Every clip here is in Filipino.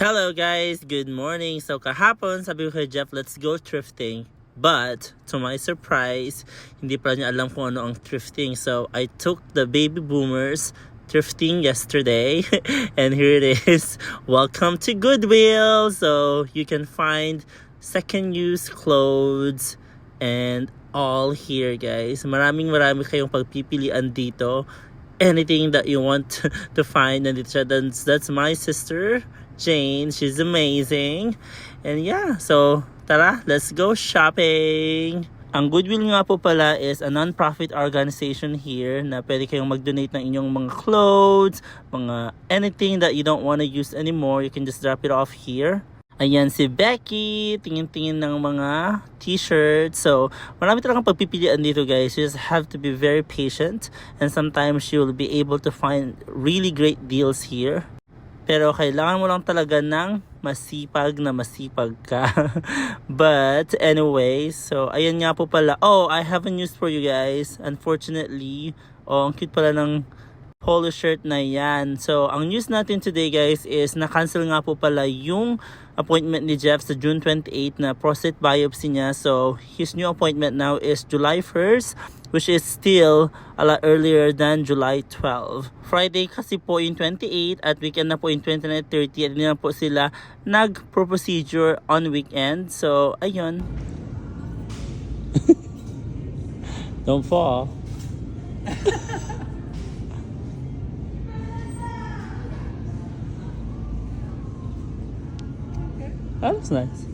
Hello guys, good morning. So kahapon sabi ko kay Jeff, let's go thrifting. But to my surprise, hindi pa niya alam kung ano ang thrifting. So I took the baby boomers thrifting yesterday and here it is. Welcome to Goodwill. So you can find second use clothes and all here guys. Maraming marami kayong pagpipilian dito. Anything that you want to find and. That's, that's my sister. Jane. She's amazing. And yeah, so tara, let's go shopping. Ang Goodwill nga po pala is a non-profit organization here na pwede kayong mag-donate ng inyong mga clothes, mga anything that you don't want to use anymore, you can just drop it off here. Ayan si Becky, tingin-tingin ng mga t-shirts. So, marami talagang pagpipilian dito guys. You just have to be very patient and sometimes you will be able to find really great deals here. Pero kailangan mo lang talaga ng masipag na masipag ka. But anyway, so ayan nga po pala. Oh, I have a news for you guys. Unfortunately, oh, ang cute pala ng polo shirt na yan. So, ang news natin today guys is na-cancel nga po pala yung appointment ni Jeff sa June 28 na prostate biopsy niya. So, his new appointment now is July 1st which is still a lot earlier than July 12. Friday kasi po yung 28 at weekend na po yung 29 30 at hindi na po sila nag-procedure on weekend. So, ayun. Don't fall. That looks nice.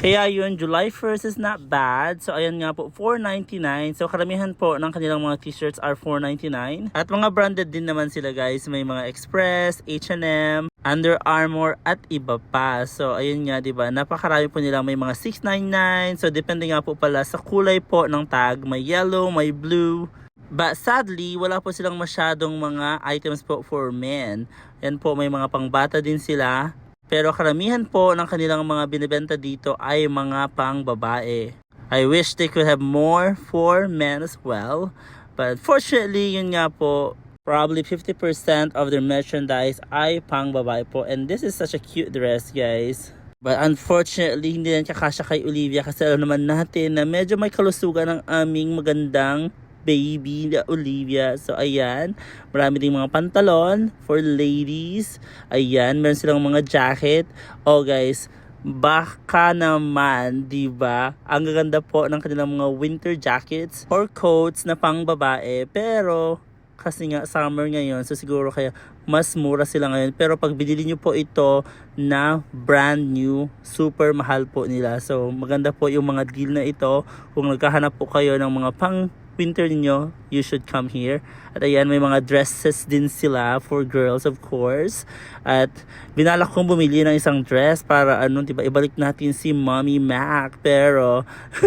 Kaya yun, July 1st is not bad. So, ayan nga po, $4.99. So, karamihan po ng kanilang mga t-shirts are $4.99. At mga branded din naman sila guys. May mga Express, H&M, Under Armour, at iba pa. So, ayun nga, di ba? Napakarami po nilang may mga $6.99. So, depende nga po pala sa kulay po ng tag. May yellow, may blue. But sadly, wala po silang masyadong mga items po for men. Yan po, may mga pangbata din sila. Pero karamihan po ng kanilang mga binibenta dito ay mga pang babae. I wish they could have more for men as well. But fortunately, yun nga po, probably 50% of their merchandise ay pang babae po. And this is such a cute dress, guys. But unfortunately, hindi na kakasya kay Olivia kasi alam naman natin na medyo may kalusugan ng aming magandang baby na Olivia. So, ayan. Marami ding mga pantalon for ladies. Ayan. Meron silang mga jacket. Oh, guys. Baka naman, di ba? Ang gaganda po ng kanilang mga winter jackets or coats na pang babae. Pero, kasi nga summer ngayon, so siguro kaya mas mura sila ngayon. Pero pag binili nyo po ito na brand new, super mahal po nila. So maganda po yung mga deal na ito. Kung naghahanap po kayo ng mga pang winter ninyo, you should come here. At ayan, may mga dresses din sila for girls, of course. At binalak kong bumili ng isang dress para ano, diba, ibalik natin si Mommy Mac. Pero,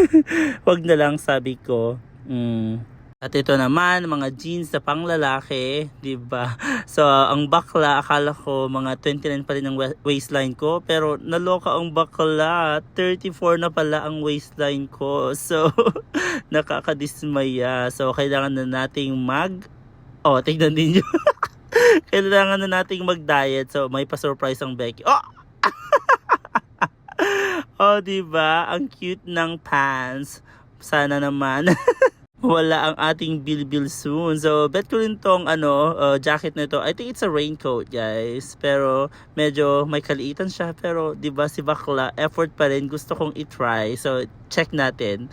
wag na lang sabi ko. Mm, at ito naman, mga jeans na pang lalaki, 'di ba? So, ang bakla, akala ko mga 29 pa rin ang wa- waistline ko, pero naloka ang bakla. 34 na pala ang waistline ko. So, nakakadismaya. So, kailangan na nating mag Oh, tignan din nyo. kailangan na nating mag-diet. So, may pa-surprise ang Becky. Oh! oh, 'di ba? Ang cute ng pants. Sana naman. Wala ang ating bilbil soon. So, bet ko rin tong ano, uh, jacket na ito. I think it's a raincoat, guys. Pero, medyo may kaliitan siya. Pero, di ba si Bakla, effort pa rin. Gusto kong i-try. So, check natin.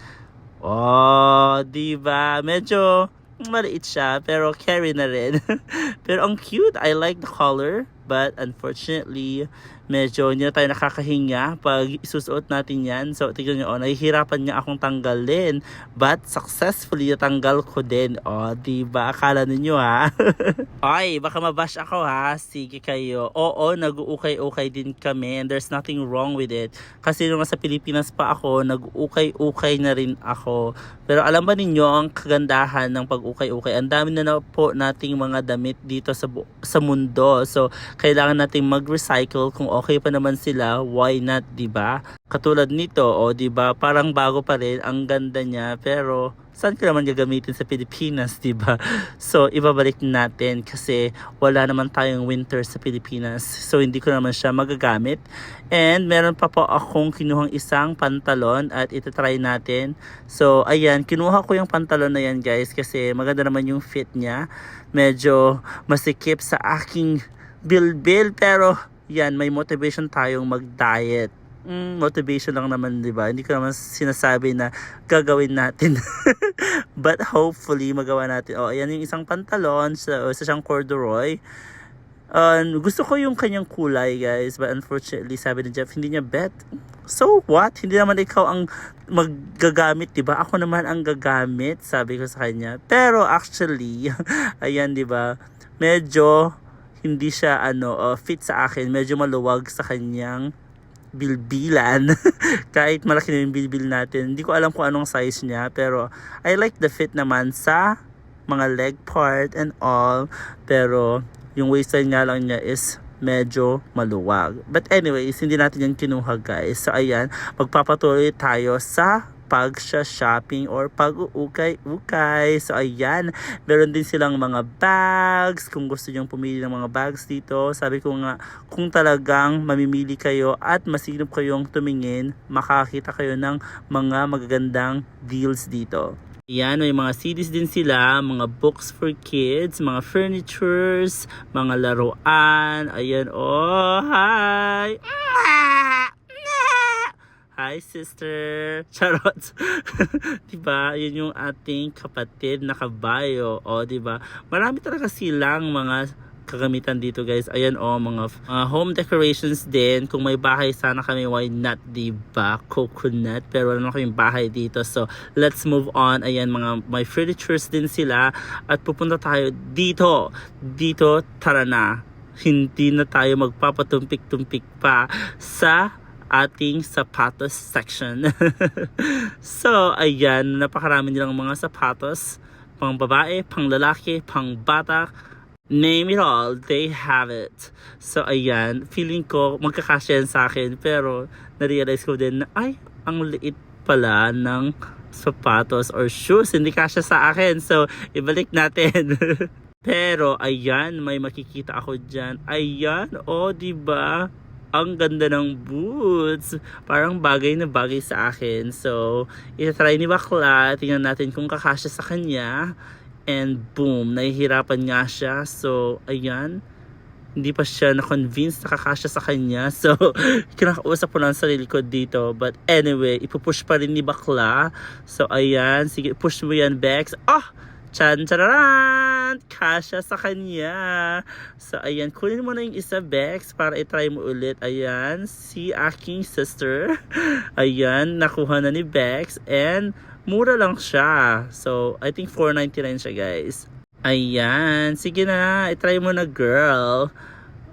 Oh, di ba? Medyo maliit siya, pero carry na rin. pero ang cute. I like the color. But, unfortunately, medyo hindi na tayo nakakahinga pag isusuot natin yan. So, tignan nyo, oh, nahihirapan nga akong tanggalin. But, successfully natanggal ko din. O, oh, diba? Akala ninyo, ha? Ay, baka mabash ako, ha? Sige kayo. Oo, nag-uukay-ukay din kami and there's nothing wrong with it. Kasi nung sa Pilipinas pa ako, nag-ukay-ukay na rin ako. Pero alam ba ninyo ang kagandahan ng pag-ukay-ukay? Ang dami na, na po nating mga damit dito sa, sa mundo. So, kailangan nating mag-recycle kung okay pa naman sila, why not, 'di ba? Katulad nito, o 'di ba, parang bago pa rin, ang ganda niya, pero saan ko naman gagamitin sa Pilipinas, 'di ba? So, ibabalik natin kasi wala naman tayong winter sa Pilipinas. So, hindi ko naman siya magagamit. And meron pa po akong kinuhang isang pantalon at itatry natin. So, ayan, kinuha ko yung pantalon na yan guys kasi maganda naman yung fit niya. Medyo masikip sa aking bilbil pero yan, may motivation tayong mag-diet. Mm, motivation lang naman, di ba? Hindi ko naman sinasabi na gagawin natin. But hopefully, magawa natin. Oh, ayan yung isang pantalon sa, sa siyang corduroy. Uh, gusto ko yung kanyang kulay, guys. But unfortunately, sabi ni Jeff, hindi niya bet. So what? Hindi naman ikaw ang maggagamit, di ba? Ako naman ang gagamit, sabi ko sa kanya. Pero actually, ayan, di ba? Medyo hindi siya ano uh, fit sa akin. Medyo maluwag sa kanyang bilbilan. Kahit malaki na yung bilbil natin. Hindi ko alam kung anong size niya. Pero I like the fit naman sa mga leg part and all. Pero yung waistline nga lang niya is medyo maluwag. But anyways, hindi natin yan kinuha guys. So ayan, magpapatuloy tayo sa pag shopping or pag-uukay-ukay. So ayan, meron din silang mga bags. Kung gusto nyong pumili ng mga bags dito, sabi ko nga, kung talagang mamimili kayo at masinop kayong tumingin, makakita kayo ng mga magagandang deals dito. Yan, may mga CDs din sila, mga books for kids, mga furnitures, mga laruan. Ayan, oh, hi! Hi, sister! Charot! diba? Yun yung ating kapatid na kabayo. O, diba? Marami talaga silang mga kagamitan dito guys. Ayan o, oh, mga uh, home decorations din. Kung may bahay sana kami, why not, diba? Coconut. Pero wala naman kaming bahay dito. So, let's move on. Ayan, mga may furnitures din sila. At pupunta tayo dito. Dito, tara na. Hindi na tayo magpapatumpik-tumpik pa sa ating sapatos section. so, ayan, napakarami nilang mga sapatos. Pang babae, pang lalaki, pang bata, name it all, they have it. So, ayan, feeling ko magkakasya sa akin. Pero, na-realize ko din na, ay, ang liit pala ng sapatos or shoes. Hindi kasya sa akin. So, ibalik natin. Pero, ayan, may makikita ako dyan. Ayan, o, oh, diba? Ang ganda ng boots. Parang bagay na bagay sa akin. So, itatry ni Bakla. Tingnan natin kung kakasya sa kanya. And boom, nahihirapan nga siya. So, ayan. Hindi pa siya na-convince na kakasya sa kanya. So, kinakausap ko lang sa sarili ko dito. But anyway, ipupush pa rin ni Bakla. So, ayan. Sige, push mo yan, Bex. Ah! Oh! Chan chararan! Kasha sa kanya. So, ayan. Kunin mo na yung isa, Bex, para itry mo ulit. Ayan. Si aking sister. Ayan. Nakuha na ni Bex. And, mura lang siya. So, I think 4.99 siya, guys. Ayan. Sige na. Itry mo na, girl.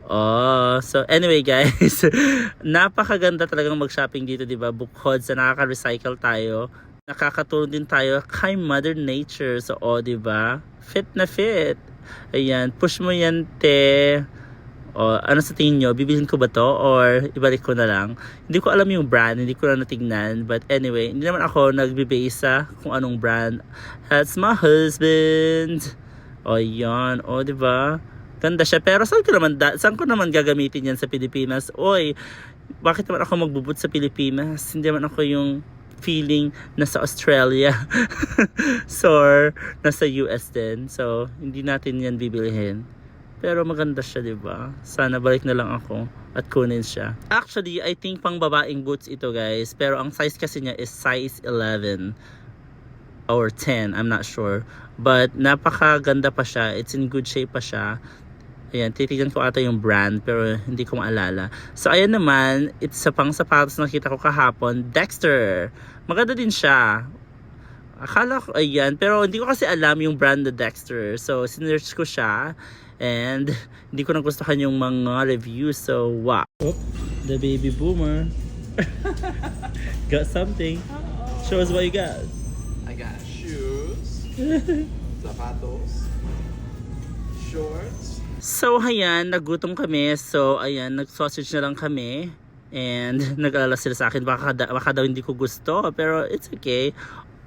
Oh, so anyway guys, napakaganda talagang mag-shopping dito, 'di ba? Bukod sa nakaka-recycle tayo, nakakatulong din tayo kay Mother Nature. So, o, oh, di ba? Fit na fit. Ayan, push mo yan, te. O, ano sa tingin nyo? Bibilhin ko ba to? Or ibalik ko na lang? Hindi ko alam yung brand. Hindi ko na natingnan. But anyway, hindi naman ako nagbibase sa kung anong brand. That's my husband. O, yan. O, di ba? Ganda siya. Pero saan ko naman, da- saan ko naman gagamitin yan sa Pilipinas? Oy, bakit naman ako magbubut sa Pilipinas? Hindi naman ako yung feeling nasa Australia. so, nasa US din. So, hindi natin yan bibilihin. Pero maganda siya, di ba? Sana balik na lang ako at kunin siya. Actually, I think pang babaeng boots ito, guys. Pero ang size kasi niya is size 11 or 10. I'm not sure. But napakaganda pa siya. It's in good shape pa siya. Ayan, titignan ko ata yung brand pero hindi ko maalala. So ayan naman, it's sa pang sapatos na nakita ko kahapon, Dexter. Maganda din siya. Akala ko, ayan, pero hindi ko kasi alam yung brand na Dexter. So sinearch ko siya and hindi ko nagustuhan yung mga reviews. So wow. Oh, the baby boomer. got something. Show us what you got. I got shoes, zapatos, shorts, So, ayan, nagutom kami. So, ayan, nag-sausage na lang kami. And nag-alala sila sa akin, baka, baka daw hindi ko gusto. Pero it's okay.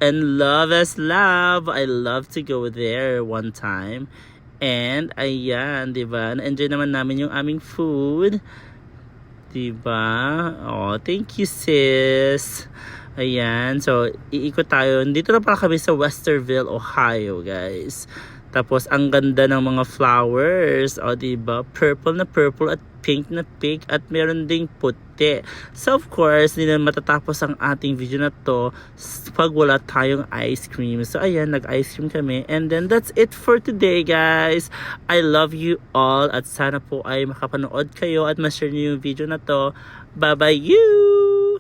And love is love. I love to go there one time. And ayan, di ba? Na-enjoy naman namin yung aming food. Di ba? Oh, thank you sis. Ayan, so iikot tayo. Dito na pala kami sa Westerville, Ohio, guys. Tapos ang ganda ng mga flowers, o di ba? Purple na purple at pink na pink at meron ding puti. So of course, hindi na matatapos ang ating video na to pag wala tayong ice cream. So ayan, nag-ice cream kami. And then that's it for today, guys. I love you all at sana po ay makapanood kayo at ma-share niyo yung video na to. Bye-bye you!